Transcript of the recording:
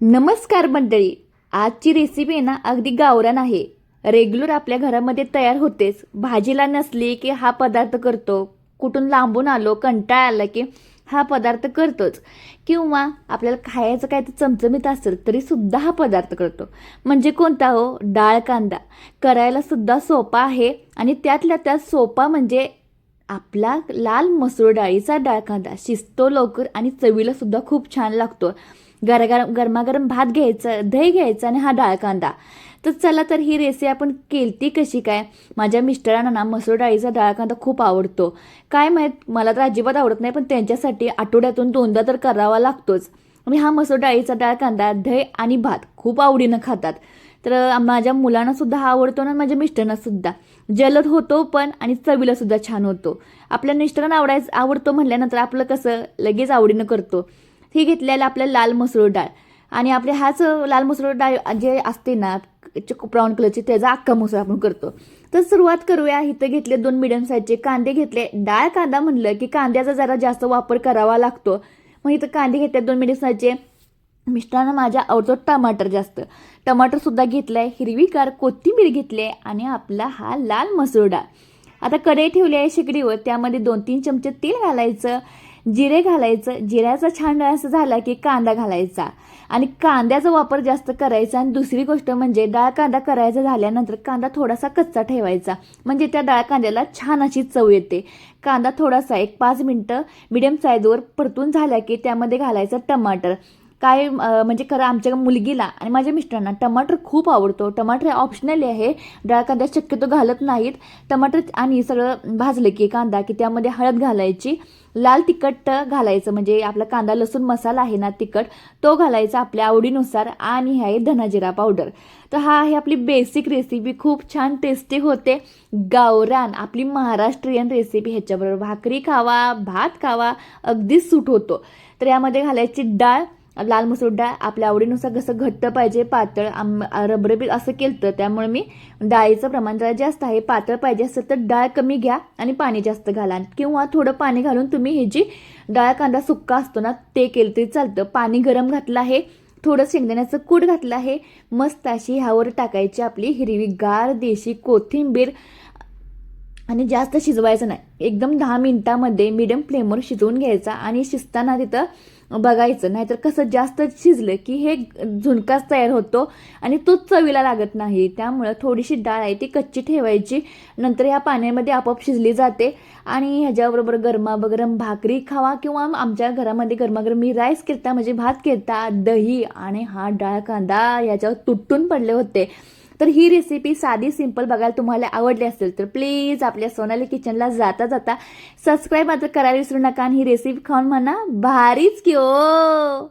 नमस्कार मंडळी. आजची रेसिपी आहे ना अगदी गावरान आहे. रेग्युलर आपल्या घरामध्ये तयार होतेच. भाजीला नसली की हा पदार्थ करतो. कुठून लांबून आलो कंटाळा आला की हा पदार्थ करतोच. किंवा आपल्याला खायचं काय तर चमचमीत असेल तरीसुद्धा हा पदार्थ करतो. म्हणजे कोणता हो? डाळ कांदा. करायलासुद्धा सोपा आहे आणि त्यातल्या त्यात सोपा म्हणजे आपला लाल मसूर डाळीचा डाळ कांदा. शिजतो लवकर आणि चवीलासुद्धा खूप छान लागतो. गरगरम गरमागरम भात घ्यायचं दही घ्यायचं आणि हा डाळ कांदा. तर चला तर ही रेसिपी आपण केलती कशी काय? माझ्या मिस्टरांना ना मसूर डाळीचा डाळ कांदा खूप आवडतो. काय माहीत मला तर अजिबात आवडत नाही पण त्यांच्यासाठी आठवड्यातून दोनदा तर करावा लागतोच. आणि हा मसूर डाळीचा डाळ कांदा दही आणि भात खूप आवडीनं खातात. तर माझ्या मुलांना सुद्धा हा आवडतो ना माझ्या मिस्टरांना सुद्धा. जलद होतो पण आणि चवीला सुद्धा छान होतो. आपल्या मिस्टरांना आवडायचं आवडतो म्हटल्यानंतर आपलं कसं लगेच आवडीनं करतो. ही घेतलेलं आपलं लाल मसूर डाळ. आणि आपले हाच लाल मसूर डाळ जे असते ना ब्राऊन कलरची त्याचा अख्खा मसूर आपण करतो. तर सुरुवात करूया. इथं घेतले दोन मिडियम साईजचे कांदे घेतले. डाळ कांदा म्हणलं की कांद्याचा जरा जास्त वापर करावा लागतो. मग इथं कांदे घेतले दोन मिडियम साईजचे मिस्टरांना माझ्या आवडतो टमाटर जास्त. टमाटरसुद्धा घेतलं आहे हिरवीगार कोथिंबीर घेतली आणि आपला हा लाल मसूर डाळ. आता कढई ठेवली आहे शेगडीवर. त्यामध्ये दोन तीन चमचे तेल घालायचं. जिरे घालायचं जिऱ्याचा छान असं झाला की कांदा घालायचा. आणि कांद्याचा वापर जास्त करायचा आणि दुसरी गोष्ट म्हणजे डाळ कांदा करायचा झाल्यानंतर कांदा थोडासा कच्चा ठेवायचा. म्हणजे त्या डाळ कांद्याला छान अशी चव येते. कांदा थोडासा एक पाच मिनटं मिडियम साईजवर परतून झाला की त्यामध्ये घालायचं टमाटर. काय म्हणजे खरं आमच्या मुलगीला आणि माझ्या मिस्टरांना टमाटर खूप आवडतो. टमाटर ऑप्शनली आहे. डाळ कांद्यात शक्यतो घालत नाहीत. टमाटर आणि सगळं भाजलं की कांदा की त्यामध्ये हळद घालायची. लाल तिखट घालायचं म्हणजे आपला कांदा लसूण मसाला आहे ना तिखट तो घालायचा आपल्या आवडीनुसार आणि हे आहे धनाजिरा पावडर. तर हा आहे आपली बेसिक रेसिपी खूप छान टेस्टी होते. गावरान आपली महाराष्ट्रीयन रेसिपी ह्याच्याबरोबर भाकरी खावा भात खावा अगदी सूट होतो. तर यामध्ये घालायची डाळ लाल मसूर डाळ आपल्या आवडीनुसार कसं घट्ट पाहिजे पातळ आम रबरबीत असं केलं तर त्यामुळे मी डाळीचं प्रमाण जरा जास्त आहे पातळ पाहिजे असेल तर डाळ कमी घ्या आणि पाणी जास्त घाला. किंवा थोडं पाणी घालून तुम्ही हे जी डाळ कांदा सुक्का असतो ना ते केलं तरी चालतं. पाणी गरम घातलं आहे थोडं शेंगदाण्याचं कूट घातलं आहे मस्त अशी ह्यावर टाकायची आपली हिरवी गार देशी कोथिंबीर आणि जास्त शिजवायचं नाही. एकदम दहा मिनिटामध्ये मिडियम फ्लेमवर शिजवून घ्यायचा आणि शिजताना तिथं बघायचं. नाहीतर कसं जास्त शिजलं की हे झुणकाच तयार होतो आणि तोच चवीला लागत नाही. त्यामुळं थोडीशी डाळ आहे ती कच्ची ठेवायची. नंतर ह्या पाण्यामध्ये आपोआप शिजली जाते आणि ह्याच्याबरोबर गरमागरम भाकरी खावा किंवा आमच्या घरामध्ये गरमागरम मी राईस केलता म्हणजे भात केलता दही आणि हा डाळ कांदा याच्यावर तुटून पडले होते. तर ही रेसिपी साधी सिंपल बघायला तुम्हाला आवडली असेल तर प्लीज आपल्या सोनाली किचनला जाता जाता सबस्क्राईब मात्र करायला विसरू नका आणि ही रेसिपी खाऊन म्हणा भारीच की ओ